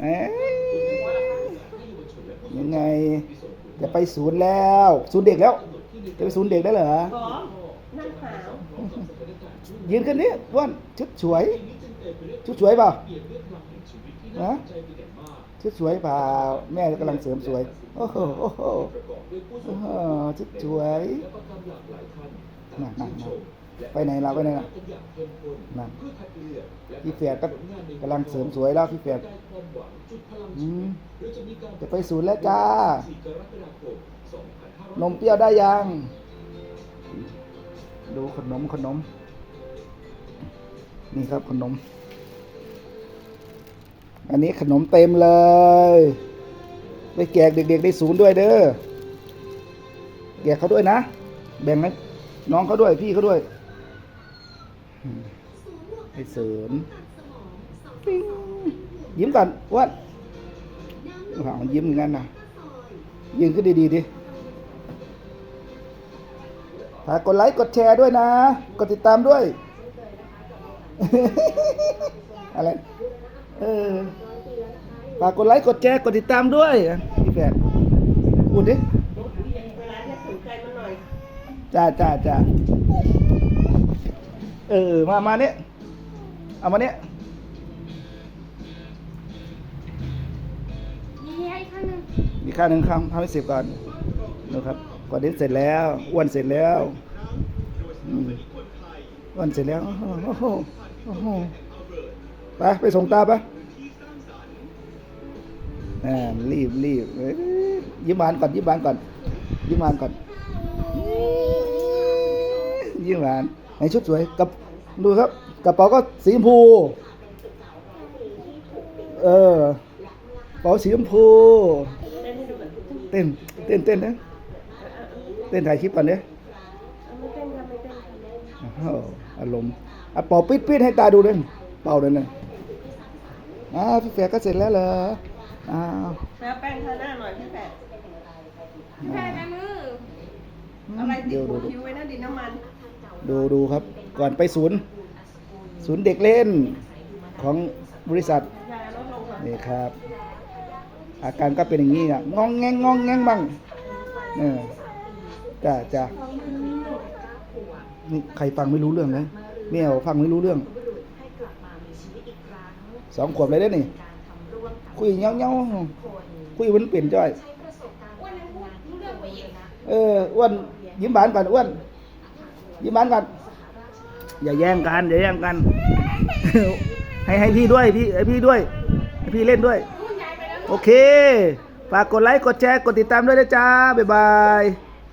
เอ๊ะยังไง จะไปศูนย์แล้ว ศูนย์เด็กแล้ว จะไปศูนย์เด็กได้เหรอพร้อมนั่งหาวยืนขึ้นนี่อ้วนชุดสวย ชุดสวยเปล่าฮะชุดสวยเปล่า แม่กำลังเสริมสวย โอ้โหโอ้โหโอ้โหชุดสวยนั่นนั่นนั่น ไปไหนเราไปไหนล่ะนั่นพี่เฟียก็กำลังเสริมสวยแล้วพี่เฟียจะไปศูนย์แล้วจ้านมเปรี้ยวได้ยัง ดูขนมขนม นี่ครับขนม อันนี้ขนมเต็มเลยไปแจกเด็กๆได้ศูนย์ด้วยเด้อแจกเขาด้วยนะ แบ่งให้น้องเขาด้วยพี่เขาด้วย อืมให้เสริมปิ๊งยิ้มก่อนอ้วัดหาวยิ้มอย่างนั้นนะยืนขึ้นดีๆดิฝากกดไลค์กดแชร์ด้วยนะ กดติดตามด้วย อะไรเออฝากกดไลค์กดแชร์กดติดตามด้วยพี่แฝดพูดดิเวลาที่สนใจมันหน่อยจ้าจ้าจ้า เออ มา มาเนี้ยเอามาเนี้ยนี่ให้ข้างหนึงมีข้าวหนึ่งคำทำให้เสร็จก่อนนะครับก่อนนี้เสร็จแล้วอ้วนเสร็จแล้วอืมอ้วนเสร็จแล้วโอ้โหโอ้โหโอ้โหไปไปส่งตาไปอ่ารีบรีบเอ้ยยิ้มหวานก่อนยิ้มหวานก่อนยิ้มหวานก่อนยิ้มหวาน ในชุดสวยกับดูครับกระเป๋าก็สีชมพู เออกระเป๋าสีชมพูเล่นให้ดูแบบเต้นเต้นเต้นนะเต้นถ่ายคลิปก่อนเนี่ยไม่เต้นค่ะไม่เต้นค่ะอารมณ์อะเป่าปิดปิดให้ตาดูด้วยเป่าเลยนะอ่าพี่แฝดก็เสร็จแล้วเหรออ้าวแล้วแป้งทาหน้าหน่อยพี่แปดแพ้แม่มืออะไรติดเดี๋ยวหัดูวดูคิ้วไว้นะดินน้ำมัน ดูดูครับ ก่อนไปศูนย์ ศูนย์เด็กเล่นของบริษัทนี่ครับ อาการก็เป็นอย่างนี้อะงองแงงงองแงงบ้างเออจ้าจ้านี่ใครฟังไม่รู้เรื่องเลยแมวฟังไม่รู้เรื่องสองขวบเลยได้นี่ คุยเงี้ยวเงี้ยวคุยมันเปลี่ยนจ้อย เองไปอีกเอออ้วนยิ้มบานก่อนอ้วน ยิ้มบานก่อนอย่าแย่งกันอย่าแย่งกัน ให้ให้พี่ด้วยพี่ให้พี่ด้วยให้พี่เล่นด้วยพูดยายไปแล้วโอเค ฝากกดไลค์กดแชร์กดติดตามด้วยนะจ้าบ๊ายบาย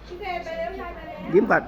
พี่เพไปแล้วยายไปแล้วยิ้มก่อน